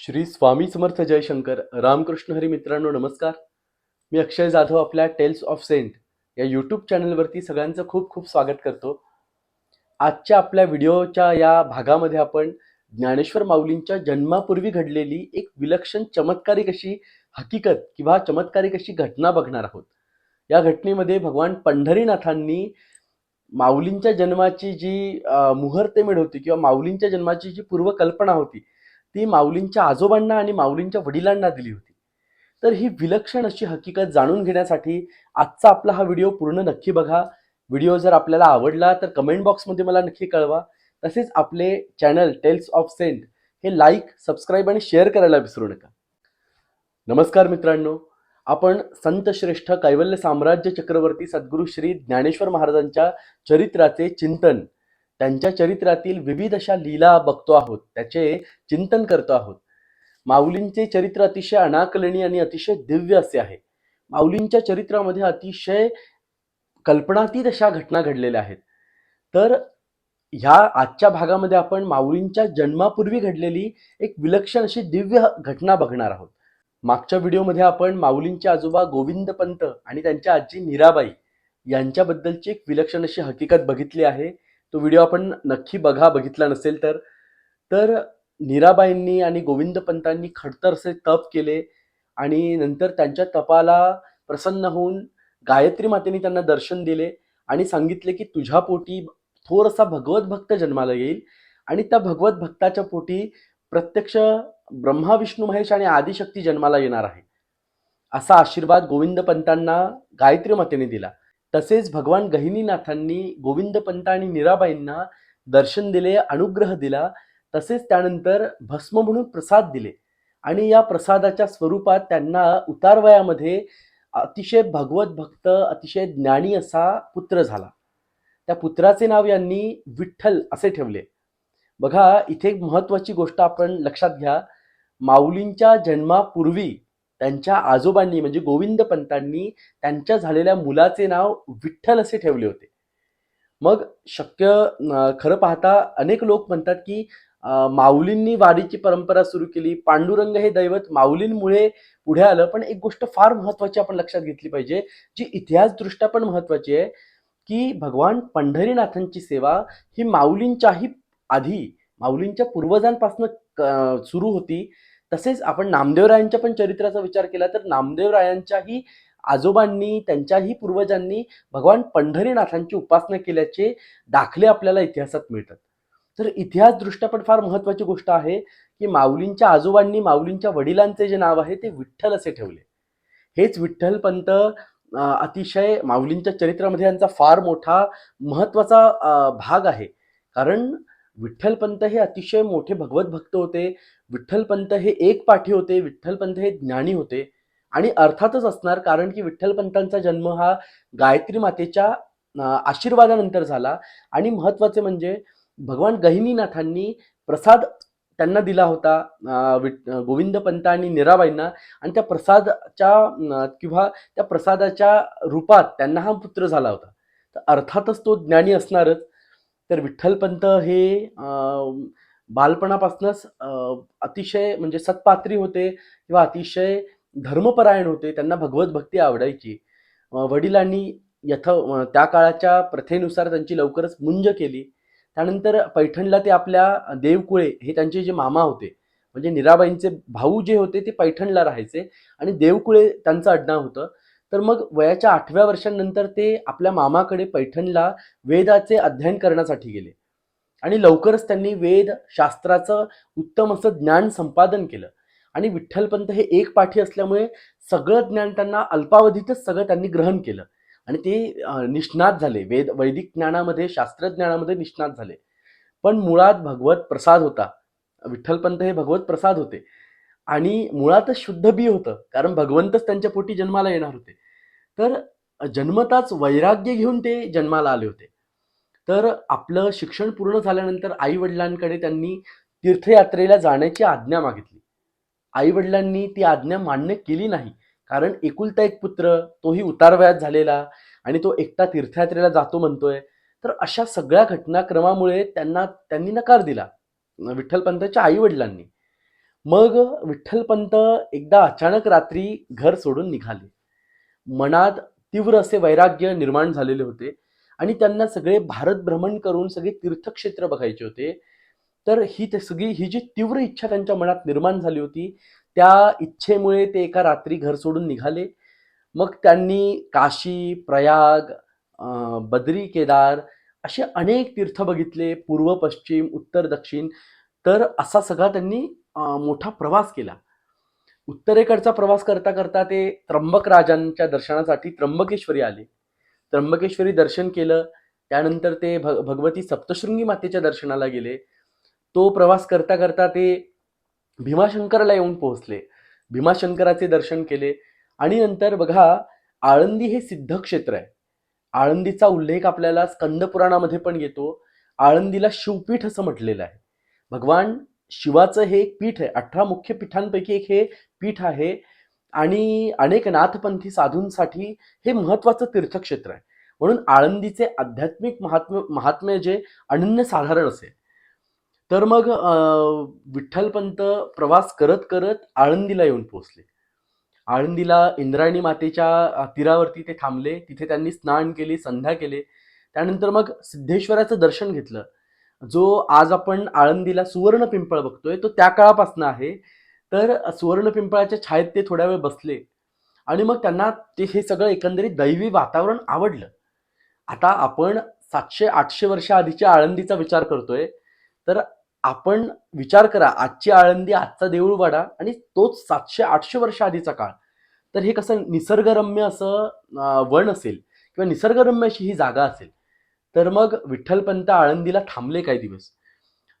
श्री स्वामी समर्थ जयशंकर. रामकृष्ण हरी मित्रांनो नमस्कार. मी अक्षय जाधव आपल्या टेल्स ऑफ सेंट या यूट्यूब चॅनलवरती सगळ्यांचं खूप खूप स्वागत करतो. आजच्या आपल्या व्हिडिओच्या या भागामध्ये आपण ज्ञानेश्वर माऊलींच्या जन्मापूर्वी घडलेली एक विलक्षण चमत्कारिक अशी हकीकत किंवा चमत्कारिक अशी घटना बघणार आहोत. या घटनेमध्ये भगवान पंढरीनाथांनी माऊलींच्या जन्माची जी अं, मुहूर्तमेढ होती किंवा माऊलींच्या जन्माची जी पूर्वकल्पना होती ती माऊलींच्या आजोबांना आणि माऊलींच्या वडिलांना दिली होती. तर ही विलक्षण अशी हकीकत जाणून घेण्यासाठी आजचा आपला हा व्हिडिओ पूर्ण नक्की बघा. व्हिडिओ जर आपल्याला आवडला तर कमेंट बॉक्समध्ये मला नक्की कळवा. तसेच आपले चॅनल टेल्स ऑफ सेंट हे लाईक सबस्क्राईब आणि शेअर करायला विसरू नका. नमस्कार मित्रांनो. आपण संत श्रेष्ठ कैवल्य साम्राज्य चक्रवर्ती सद्गुरू श्री ज्ञानेश्वर महाराजांच्या चरित्राचे चिंतन त्यांच्या चरित्रातील विविध अशा लीला बघतो आहोत. त्याचे चिंतन करतो आहोत. माऊलींचे चरित्र अतिशय अनाकलनीय आणि अतिशय दिव्य असे आहे. माऊलींच्या चरित्रामध्ये अतिशय कल्पनातीत अशा घटना घडलेल्या आहेत. तर ह्या आजच्या भागामध्ये आपण माऊलींच्या जन्मापूर्वी घडलेली एक विलक्षण अशी दिव्य घटना बघणार आहोत. मागच्या व्हिडिओमध्ये आपण माऊलींचे आजोबा गोविंद पंत आणि त्यांच्या आजी नीराबाई यांच्याबद्दलची एक विलक्षण अशी हकीकत बघितली आहे. तो व्हिडिओ आपण नक्की बघा बघितला नसेल तर. तर नीराबाईंनी आणि गोविंद पंतांनी खडतर असे तप केले आणि नंतर त्यांच्या तपाला प्रसन्न होऊन गायत्री मातेने त्यांना दर्शन दिले आणि सांगितले की तुझ्या पोटी थोरसा भगवत भक्त जन्माला येईल आणि त्या भगवत भक्ताच्या पोटी प्रत्यक्ष ब्रह्मा विष्णू महेश आणि आदिशक्ती जन्माला येणार आहे. असा आशीर्वाद गोविंद पंतांना गायत्री मातेने दिला. तसेच भगवान गहिनीनाथांनी गोविंदपंत आणि मीराबाईंना दर्शन दिले अनुग्रह दिला. तसेच त्यानंतर भस्म म्हणून प्रसाद दिले. आणि या प्रसादाच्या स्वरूपात त्यांना उतारवयामध्ये अतिशय भगवत भक्त अतिशय ज्ञानी असा पुत्र झाला. त्या पुत्राचे नाव यांनी विठ्ठल असे ठेवले. बघा इथे एक महत्वाची गोष्ट आपण लक्षात घ्या. माऊलींच्या जन्मापूर्वी त्यांच्या आजोबांनी म्हणजे गोविंद पंतांनी त्यांच्या झालेल्या मुलाचे नाव विठ्ठल असे ठेवले होते. मग शक्य खरं पाहता अनेक लोक म्हणतात की माऊलींनी वारीची परंपरा सुरू केली. पांडुरंग हे दैवत माऊलींमुळे पुढे आलं. पण एक गोष्ट फार महत्वाची आपण लक्षात घेतली पाहिजे जी इतिहासदृष्ट्या पण महत्वाची आहे की भगवान पंढरीनाथांची सेवा ही माऊलींच्याही आधी माऊलींच्या पूर्वजांपासून सुरू होती. तसेच आपण नामदेवरायांच्या पण चरित्राचा विचार केला तर नामदेवरायांच्याही आजोबांनी त्यांच्याही पूर्वजांनी भगवान पंढरीनाथांची उपासना केल्याचे दाखले आपल्याला इतिहासात मिळतात. तर इतिहासदृष्ट्या पण फार महत्वाची गोष्ट आहे की माऊलींच्या आजोबांनी माऊलींच्या वडिलांचे जे नाव आहे ते विठ्ठल असे ठेवले. हेच विठ्ठलपंत अतिशय माऊलींच्या चरित्रामध्ये यांचा फार मोठा महत्त्वाचा भाग आहे. कारण विठ्ठलपंत हे अतिशय मोठे भगवत भक्त होते. विठ्ठलपंत हे एक पाठी होते विठ्ठलपंत हे ज्ञानी होते. आणि अर्थातच असणार कारण की विठ्ठलपंतांचा जन्म हा गायत्री मातेच्या आशीर्वादानंतर झाला. आणि महत्त्वाचे म्हणजे भगवान गहिनीनाथांनी प्रसाद त्यांना दिला होता अं, गोविंद पंत आणि निराबाईंना. आणि त्या प्रसादाच्या किंवा त्या प्रसादाच्या रूपात त्यांना हा पुत्र झाला होता. तर अर्थातच तो ज्ञानी असणारच. तर विठ्ठलपंत हे बालपणापासूनच अतिशय म्हणजे सत्पात्री होते किंवा अतिशय धर्मपरायण होते त्यांना भगवत भक्ती आवडायची. वडिलांनी यथ त्या काळाच्या प्रथेनुसार त्यांची लवकरच मुंज केली. त्यानंतर पैठणला ते आपल्या देवकुळे हे त्यांचे जे मामा होते म्हणजे निराबाईंचे भाऊ जे होते ते पैठणला राहायचे आणि देवकुळे त्यांचं आडनाव होतं. तर मग वयाच्या आठव्या वर्षांनंतर ते आपल्या मामाकडे पैठणला वेदाचे अध्ययन करण्यासाठी गेले. आणि लवकरच त्यांनी वेद शास्त्राचं उत्तम असं ज्ञान संपादन केलं. आणि विठ्ठलपंत हे एक पाठी असल्यामुळे सगळं ज्ञान त्यांना अल्पावधीतच सगळं त्यांनी ग्रहण केलं. आणि ते निष्णात झाले. वेद वैदिक ज्ञानामध्ये शास्त्रज्ञानामध्ये निष्णात झाले. पण मुळात भगवत प्रसाद होता. विठ्ठलपंत हे भगवत प्रसाद होते. आणि मुळातच शुद्ध बी होतं. कारण भगवंतच त्यांच्या पोटी जन्माला येणार होते. तर जन्मताच वैराग्य घेऊन ते जन्माला आले होते. तर आपलं शिक्षण पूर्ण झाल्यानंतर आई वडिलांकडे त्यांनी तीर्थयात्रेला जाण्याची आज्ञा मागितली. आई वडिलांनी ती आज्ञा मान्य केली नाही. कारण एकुलता एक पुत्र तोही उतारवयात झालेला आणि तो एकटा तीर्थयात्रेला जातो म्हणतोय. तर अशा सगळ्या घटनाक्रमामुळे त्यांना त्यांनी नकार दिला विठ्ठलपंतच्या आई वडिलांनी मग विठ्ठलपंत एकदा अचानक रात्री घर सोडून निघाले. मनात तीव्र असे वैराग्य निर्माण झालेले होते. आणि त्यांना सगळे भारत भ्रमण करून सगळे तीर्थक्षेत्र बघायचे होते. तर ही ते सगळी ही जी तीव्र इच्छा त्यांच्या मनात निर्माण झाली होती त्या इच्छेमुळे ते एका रात्री घर सोडून निघाले. मग त्यांनी काशी प्रयाग बद्री केदार असे अनेक तीर्थ बघितले पूर्व पश्चिम उत्तर दक्षिण. तर असा सगळा त्यांनी मोठा प्रवास केला. उत्तरेकडचा प्रवास करता करता ते त्र्यंबक राजांच्या दर्शनासाठी त्र्यंबकेश्वरी आले. त्र्यंबकेश्वरी दर्शन केलं. त्यानंतर ते भ भगवती सप्तशृंगी मातेच्या दर्शनाला गेले. तो प्रवास करता करता ते भीमाशंकरला येऊन पोहोचले. भीमाशंकराचे दर्शन केले. आणि नंतर बघा आळंदी हे सिद्ध क्षेत्र आहे. आळंदीचा उल्लेख आपल्याला स्कंद पुराणामध्ये पण येतो. आळंदीला शिवपीठ असं म्हटलेलं आहे. भगवान शिवाचं हे एक पीठ आहे. अठरा मुख्य पीठांपैकी एक हे पीठ आहे. आणि अनेक नाथपंथी साधूंसाठी हे महत्वाचं तीर्थक्षेत्र आहे. म्हणून आळंदीचे आध्यात्मिक महात्म्य महात्म्य जे अनन्यसाधारण असेल तर मग विठ्ठलपंत प्रवास करत करत आळंदीला येऊन पोहोचले. आळंदीला इंद्रायणी मातेच्या तीरावरती ते थांबले. तिथे त्यांनी स्नान केले संध्या केले. त्यानंतर मग सिद्धेश्वराचं दर्शन घेतलं. जो आज आपण आळंदीला सुवर्ण पिंपळ बघतोय तो त्या काळापासून आहे. तर सुवर्ण पिंपळाच्या छायेत ते थोड्या वेळ बसले. आणि मग त्यांना ते हे सगळं एकंदरीत दैवी वातावरण आवडलं. आता आपण सातशे आठशे वर्ष आधीच्या आळंदीचा विचार करतोय. तर आपण विचार करा आजची आळंदी आजचा देऊळवाडा आणि तोच सातशे आठशे वर्ष आधीचा काळ. तर हे कसं निसर्गरम्य असं वण वन असेल किंवा निसर्गरम्य अशी ही जागा असेल. तर मग विठ्ठलपंत आळंदीला थांबले काही दिवस.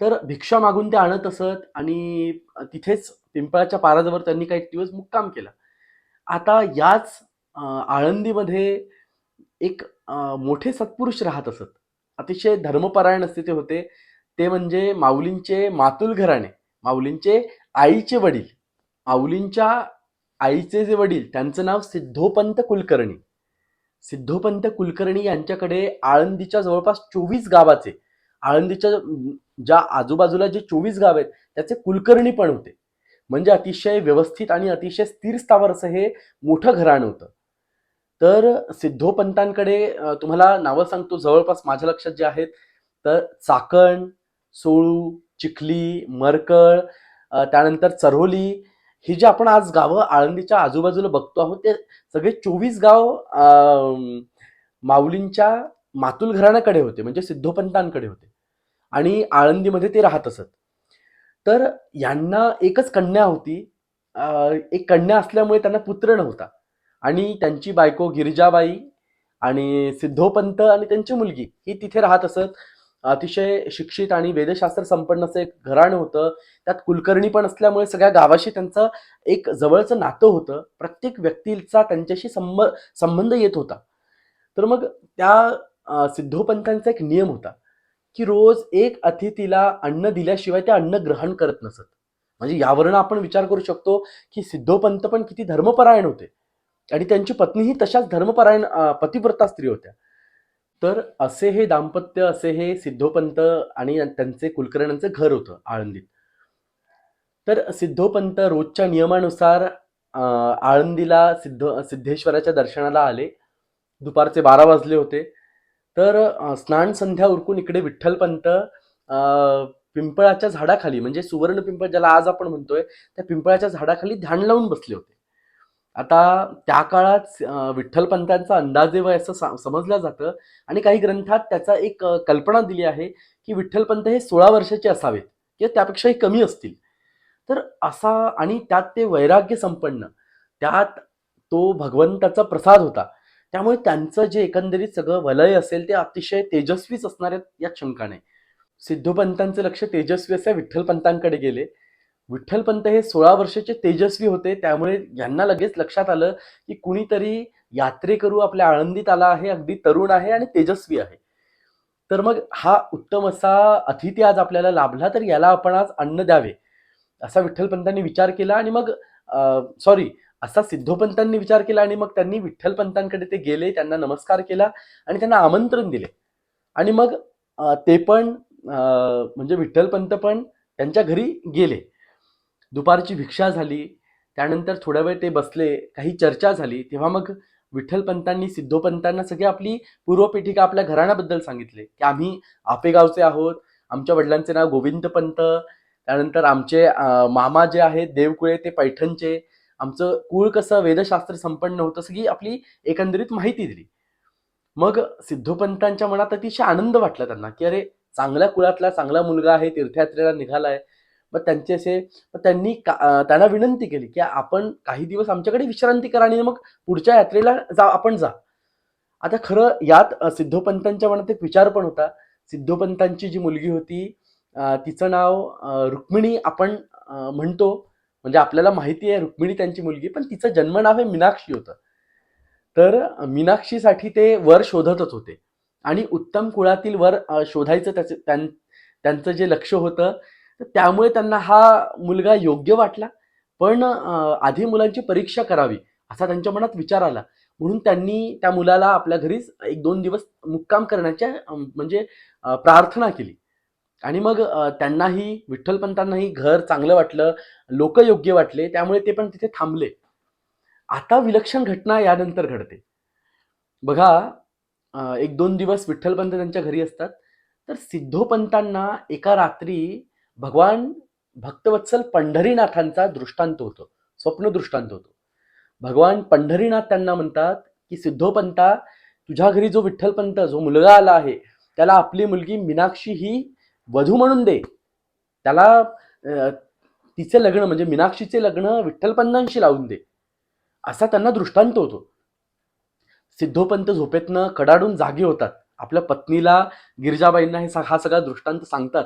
तर भिक्षा मागून ते आणत असत आणि तिथेच पिंपळाच्या पाराजवळ त्यांनी काही दिवस मुक्काम केला. आता याच आळंदीमध्ये एक मोठे सत्पुरुष राहत असत. अतिशय धर्मपरायण असे ते होते. ते म्हणजे माऊलींचे मातुल घराणे माऊलींचे आईचे वडील. माऊलींच्या आईचे जे वडील त्यांचं नाव सिद्धोपंत कुलकर्णी. सिद्धोपंत कुलकर्णी यांच्याकडे आळंदीच्या जवळपास चोवीस गावाचे आळंदीच्या ज्या आजूबाजूला जे चोवीस गाव आहेत त्याचे कुलकर्णी पण होते. म्हणजे अतिशय व्यवस्थित आणि अतिशय स्थिर स्थावर असं हे मोठं घराणं होतं. तर सिद्धोपंतांकडे तुम्हाला नावं सांगतो. जवळपास माझ्या लक्षात जे आहेत तर चाकण सोळू चिखली मरकळ त्यानंतर चरोली ही जी आपण आज गावं आळंदीच्या आजूबाजूला बघतो आहोत ते सगळे चोवीस गाव माऊलींच्या मातुल घराण्याकडे होते म्हणजे सिद्धोपंतांकडे होते. आणि आळंदीमध्ये ते राहत असत. तर यांना एकच कन्या होती. एक कन्या असल्यामुळे त्यांना पुत्र नव्हता. आणि त्यांची बायको गिरिजाबाई आणि सिद्धोपंत आणि त्यांची मुलगी ही तिथे राहत असत. अतिशय शिक्षित आणि वेदशास्त्र संपन्न असं एक घराणं होतं. त्यात कुलकर्णी पण असल्यामुळे सगळ्या गावाशी त्यांचं एक जवळचं नातं होतं. प्रत्येक व्यक्तीचा त्यांच्याशी संब संबंध येत होता. तर मग त्या सिद्धोपंतांचा एक नियम होता. की रोज एक अतिथीला अन्न दिल्याशिवाय ते अन्न ग्रहण करत नसत. म्हणजे यावरनं आपण विचार करू शकतो की सिद्धोपंत पण किती धर्मपरायण होते. आणि त्यांची पत्नीही तशाच धर्मपरायण पतिव्रता स्त्री होत्या. तर असे हे दाम्पत्य असे हे सिद्धोपंत आणि त्यांचे कुलकर्ण्यांचं घर होतं आळंदीत. तर सिद्धोपंत रोजच्या नियमानुसार आळंदीला सिद्ध सिद्धेश्वराच्या दर्शनाला आले. दुपारचे बारा वाजले होते. तर स्नान संध्या उरकून इकडे विठ्ठलपंत पिंपळाच्या झाडाखाली म्हणजे सुवर्ण पिंपळ ज्याला आज आपण म्हणतोय त्या पिंपळाच्या झाडाखाली ध्यान लावून बसले होते. आता त्या काळात विठ्ठलपंतांचा अंदाजे वय असं सा- समजलं जातं आणि काही ग्रंथात त्याचा एक कल्पना दिली आहे की विठ्ठलपंत हे सोळा वर्षाचे असावेत किंवा त्यापेक्षाही कमी असतील. तर असा आणि त्यात ते वैराग्य संपन्न त्यात तो भगवंताचा प्रसाद होता. त्यामुळे त्यांचं जे एकंदरीत सगळं वलय असेल ते अतिशय तेजस्वीच असणार आहेत यात शंका नाही सिद्धोपंतांचे लक्ष तेजस्वी असे विठ्ठलपंतांकडे गेले. विठ्ठलपंत हे सोळा वर्षाचे तेजस्वी होते त्यामुळे यांना लगेच लक्षात आलं की कुणीतरी यात्रेकरू आपल्या आळंदीत आला आहे अगदी तरुण आहे आणि तेजस्वी आहे. तर मग हा उत्तम असा अतिथी आज आपल्याला लाभला तर याला आपण आज अन्न द्यावे असा विठ्ठलपंतांनी विचार केला आणि मग सॉरी असा सिद्धोपंतांनी विचार केला आणि मग त्यांनी विठ्ठलपंतांकडे ते गेले त्यांना नमस्कार केला आणि त्यांना आमंत्रण दिले. आणि मग ते पण म्हणजे विठ्ठलपंत पण त्यांच्या घरी गेले. दुपारची भिक्षा झाली त्यानंतर थोडा वेळ ते बसले काही चर्चा झाली तेव्हा मग विठ्ठलपंतांनी सिद्धोपंतांना सगळी आपली पूर्वपीठिका आपल्या घराण्याबद्दल सांगितले की आम्ही आपेगावचे आहोत आमच्या वडिलांचे नाव गोविंद पंत त्यानंतर आमचे मामा जे आहेत देवकुळे ते पैठणचे आमचं कुळ कसं वेदशास्त्र संपन्न होतं सगळी आपली एकंदरीत माहिती दिली. मग सिद्धोपंतांच्या मनात अतिशय आनंद वाटला त्यांना की अरे चांगल्या कुळातला चांगला मुलगा आहे तीर्थयात्रेला निघालाय. मग त्यांचे असे मग त्यांनी का- त्यांना विनंती केली की आपण काही दिवस आमच्याकडे विश्रांती करा आणि मग पुढच्या यात्रेला जा आपण जा. आता खरं यात सिद्धोपंतांच्या मनात एक विचार पण होता. सिद्धोपंतांची जी मुलगी होती तिचं नाव रुक्मिणी आपण म्हणतो. म्हणजे आपल्याला माहिती आहे रुक्मिणी त्यांची मुलगी पण तिचं जन्मनाव हे मीनाक्षी होतं. तर मीनाक्षीसाठी ते वर शोधतच होते. आणि उत्तम कुळातील वर शोधायचं त्याचे त्यां- त्यांचं जे लक्ष होतं तर त्यामुळे त्यांना हा मुलगा योग्य वाटला. पण आधी मुलांची परीक्षा करावी असा त्यांच्या मनात विचार आला. म्हणून त्यांनी त्या मुलाला आपल्या घरीच एक दोन दिवस मुक्काम करण्याच्या म्हणजे प्रार्थना केली. आणि मग त्यांनाही विठ्ठलपंतांनाही घर चांगलं वाटलं लोक योग्य वाटले त्यामुळे ते पण तिथे थांबले. आता विलक्षण घटना यानंतर घडते. बघा एक दोन दिवस विठ्ठलपंत त्यांच्या घरी असतात तर सिद्धोपंतांना एका रात्री भगवान भक्तवत्सल पंढरीनाथांचा दृष्टांत होतो स्वप्न दृष्टांत होतो. भगवान पंढरीनाथ त्यांना म्हणतात की सिद्धोपंता तुझ्या घरी जो विठ्ठलपंत जो मुलगा आला आहे त्याला आपली मुलगी मीनाक्षी ही वधू म्हणून दे. त्याला तिचे लग्न म्हणजे मीनाक्षीचे लग्न विठ्ठलपंतांशी लावून दे. असा त्यांना दृष्टांत होतो. सिद्धोपंत झोपेतनं कडाडून जागे होतात. आपल्या पत्नीला गिरजाबाईंना हे हा सगळा दृष्टांत सांगतात.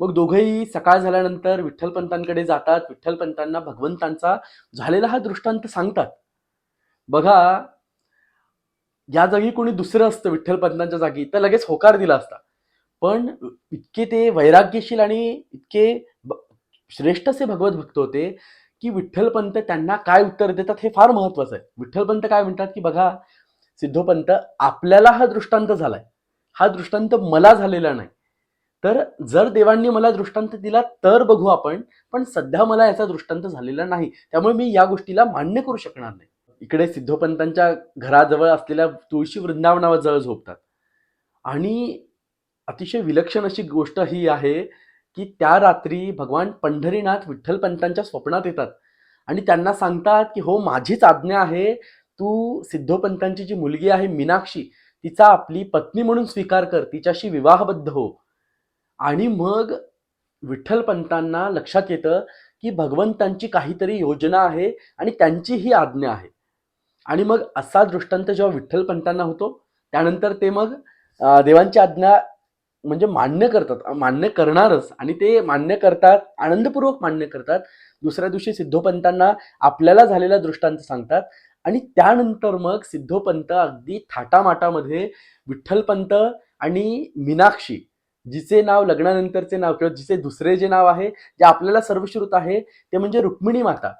मग दोघंही सकाळ झाल्यानंतर विठ्ठलपंतांकडे जातात. विठ्ठलपंतांना भगवंतांचा झालेला हा दृष्टांत सांगतात. बघा या जागी कोणी दुसरं असतं विठ्ठलपंतांच्या जागी तर लगेच होकार दिला असता. पण इतके ते वैराग्यशील आणि इतके ब- श्रेष्ठ असे भगवत भक्त होते की विठ्ठलपंत त्यांना काय उत्तर देतात हे फार महत्वाचं आहे. विठ्ठलपंत काय म्हणतात की बघा सिद्धोपंत आपल्याला हा दृष्टांत झालाय. हा दृष्टांत मला झालेला नाही. तर जर देवांनी मला दृष्टांत दिला तर बघू आपण पण सध्या मला याचा दृष्टांत झालेला नाही. त्यामुळे मी या गोष्टीला मान्य करू शकणार नाही. इकडे सिद्धोपंतांच्या घराजवळ असलेल्या तुळशी वृंदावनाजवळ झोपतात. आणि अतिशय विलक्षण अशी गोष्ट ही आहे की त्या रात्री भगवान पंढरीनाथ विठ्ठलपंतांच्या स्वप्नात येतात. आणि त्यांना सांगतात की हो माझीच आज्ञा आहे. तू सिद्धोपंतांची जी मुलगी आहे मीनाक्षी तिचा आपली पत्नी म्हणून स्वीकार कर. तिच्याशी विवाहबद्ध हो. आणि मग विठ्ठलपंतांना लक्षात येतं की भगवंतांची काहीतरी योजना आहे आणि त्यांची ही आज्ञा आहे. आणि मग असा दृष्टांत जेव्हा विठ्ठलपंतांना होतो त्यानंतर ते मग देवांची आज्ञा म्हणजे मान्य करतात मान्य करणारच. आणि ते मान्य करतात आनंदपूर्वक मान्य करतात. दुसऱ्या दिवशी सिद्धोपंतांना आपल्याला झालेला दृष्टांत सांगतात. आणि त्यानंतर मग सिद्धोपंत अगदी थाटामाटामध्ये विठ्ठलपंत आणि मीनाक्षी जिचे नाव लग्नानंतरचे नाव किंवा जिचे दुसरे जे नाव आहे जे आपल्याला सर्वश्रुत आहे ते म्हणजे रुक्मिणी माता.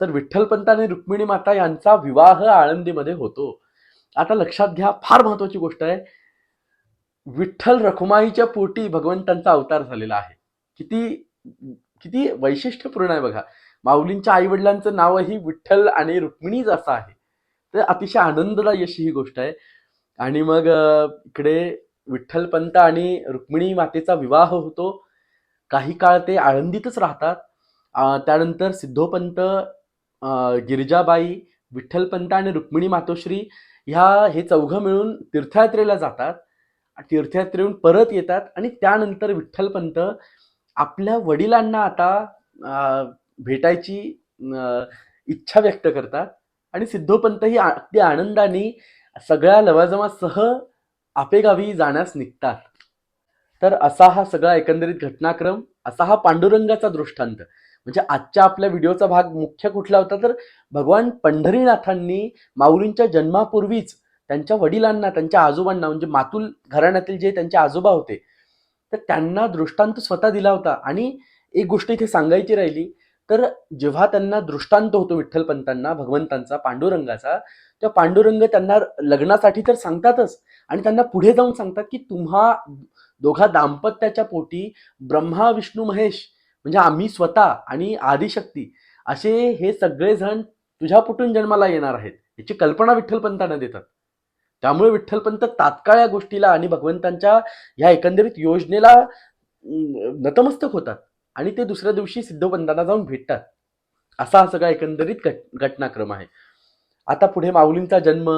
तर विठ्ठलपंत आणि रुक्मिणी माता यांचा विवाह आळंदीमध्ये होतो. आता लक्षात घ्या फार महत्वाची गोष्ट आहे. विठ्ठल रखुमाईच्या पोटी भगवंतांचा अवतार झालेला आहे. किती किती वैशिष्ट्यपूर्ण आहे बघा. माऊलींच्या आई वडिलांचं नावही विठ्ठल आणि रुक्मिणीच असं आहे. तर अतिशय आनंददायी अशी ही गोष्ट आहे. आणि मग इकडे विठ्ठलपंत आणि रुक्मिणी मातेचा विवाह होतो. काही काळ ते आळंदीतच राहतात. त्यानंतर सिद्धोपंत गिरिजाबाई विठ्ठलपंत आणि रुक्मिणी मातोश्री ह्या हे चौघं मिळून तीर्थयात्रेला जातात. तीर्थयात्रेहून परत येतात आणि त्यानंतर विठ्ठलपंत आपल्या वडिलांना आता भेटायची इच्छा व्यक्त करतात. आणि सिद्धोपंत ही अगदी आनंदाने सगळ्या लवाजमासह आपेगावी जाण्यास निघतात. तर असा हा सगळा एकंदरीत घटनाक्रम असा हा पांडुरंगाचा दृष्टांत. म्हणजे आजच्या आपल्या व्हिडिओचा भाग मुख्य कुठला होता तर भगवान पंढरीनाथांनी माऊलींच्या जन्मापूर्वीच त्यांच्या वडिलांना त्यांच्या आजोबांना म्हणजे मातुल घराण्यातील जे त्यांचे आजोबा होते तर त्यांना दृष्टांत स्वतः दिला होता. आणि एक गोष्ट इथे सांगायची राहिली तर जेव्हा त्यांना दृष्टांत होतो विठ्ठलपंतांना भगवंतांचा पांडुरंगाचा तेव्हा पांडुरंग त्यांना लग्नासाठी तर सांगतातच. आणि त्यांना पुढे जाऊन सांगतात की तुम्हा दोघा दाम्पत्याच्या पोटी ब्रह्मा विष्णू महेश म्हणजे आम्ही स्वतः आणि आदिशक्ती असे हे सगळेजण तुझ्या पुटून जन्माला येणार आहेत याची कल्पना विठ्ठलपंतांना देतात. त्यामुळे विठ्ठलपंत तात्काळ या गोष्टीला आणि भगवंतांच्या ह्या एकंदरीत योजनेला नतमस्तक होतात आणि ते दुसऱ्या दिवशी सिद्धपंतांना जाऊन भेटतात. असा हा सगळा एकंदरीत घट घटनाक्रम आहे. आता पुढे माऊलींचा जन्म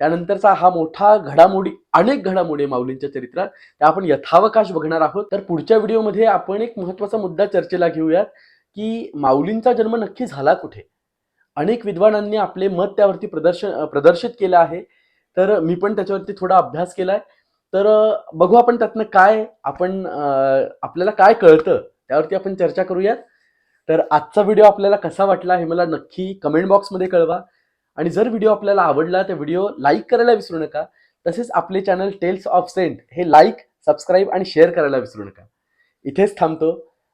त्यानंतरचा हा मोठा घडामोडी अनेक घडामोडी माऊलींच्या चरित्रात. त्या आपण यथावकाश बघणार आहोत. तर पुढच्या व्हिडिओमध्ये आपण एक महत्त्वाचा मुद्दा चर्चेला घेऊयात की माऊलींचा जन्म नक्की झाला कुठे? अनेक विद्वानांनी आपले मत त्यावरती प्रदर्शन प्रदर्शित केलं आहे. तर मी पण त्याच्यावरती थोडा अभ्यास केलाय. तर बघू आपण त्यातनं काय आपण आपल्याला काय कळतं त्यावरती आपण चर्चा करूयात. तर आजचा व्हिडिओ आपल्याला कसा वाटला हे मला नक्की कमेंट बॉक्समध्ये कळवा. आणि जर व्हिडिओ आपल्याला आवडला तर व्हिडिओ लाईक करायला विसरू नका. तसेच आपले चॅनल टेल्स ऑफ सेंट हे लाईक सबस्क्राईब आणि शेअर करायला विसरू नका. इथेच थांबतो.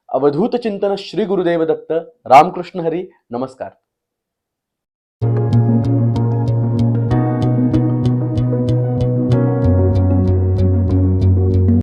अवधूत चिंतन श्री गुरुदेव दत्त. रामकृष्ण हरी. नमस्कार.